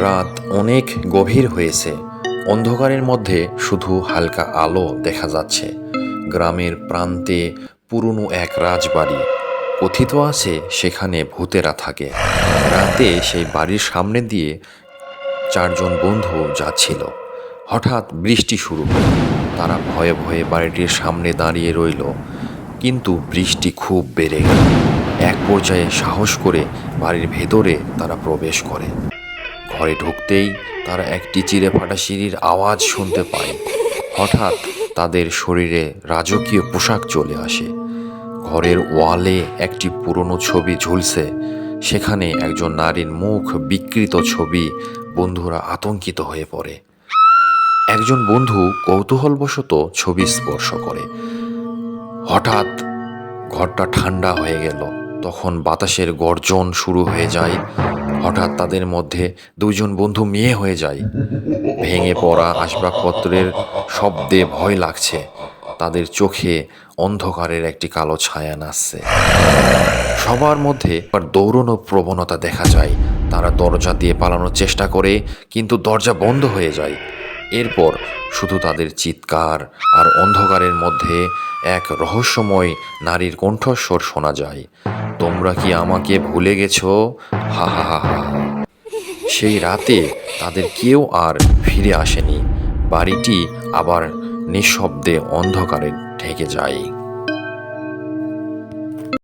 রাত অনেক গভীর হয়েছে। অন্ধকারের মধ্যে শুধু হালকা আলো দেখা যাচ্ছে। গ্রামের প্রান্তে পুরনো এক রাজবাড়ি কথিত আছে, সেখানে ভূতেরা থাকে। রাতে সেই বাড়ির সামনে দিয়ে চারজন বন্ধু যাচ্ছিল। হঠাৎ বৃষ্টি শুরু হলো। তারা ভয়ে ভয়ে বাড়িটির সামনে দাঁড়িয়ে রইল। কিন্তু বৃষ্টি খুব বেড়ে গেল। এক পর্যায়ে সাহস করে বাড়ির ভেতরে তারা প্রবেশ করে। ঘরে ঢুকতেই তারা একটি চিড়ে ফাটা সিঁড়ির আওয়াজ শুনতে পায়। হঠাৎ তাদের শরীরে রাজকীয় পোশাক চলে আসে। ঘরের ওয়ালে একটি পুরনো ছবি ঝুলছে। সেখানে একজন নারীর মুখ বিকৃত ছবি বন্ধুরা আতঙ্কিত হয়ে পড়ে। একজন বন্ধু কৌতূহলবশত ছবি স্পর্শ করে। হঠাৎ ঘরটা ঠান্ডা হয়ে গেল। তখন বাতাসের গর্জন শুরু হয়ে যায়। হঠাৎ তাদের মধ্যে দুজন বন্ধু মেয়ে হয়ে যায়। ভেঙে পড়া আসবাবপত্রের শব্দে ভয় লাগছে। তাদের চোখে অন্ধকারের একটি কালো ছায়া নাচছে। সবার মধ্যে দৌড়নো প্রবণতা দেখা যায়। তারা দরজা দিয়ে পালানোর চেষ্টা করে, কিন্তু দরজা বন্ধ হয়ে যায়। এরপর শুধু তাদের চিৎকার আর অন্ধকারের মধ্যে এক রহস্যময় নারীর কণ্ঠস্বর শোনা যায়। তোমরা কি আমাকে ভুলে গেছো? হা হা হা হা। সেই রাতে তাদের কেউ আর ফিরে আসেনি। বাড়িটি আবার নিঃশব্দে অন্ধকারে ঢেকে যায়।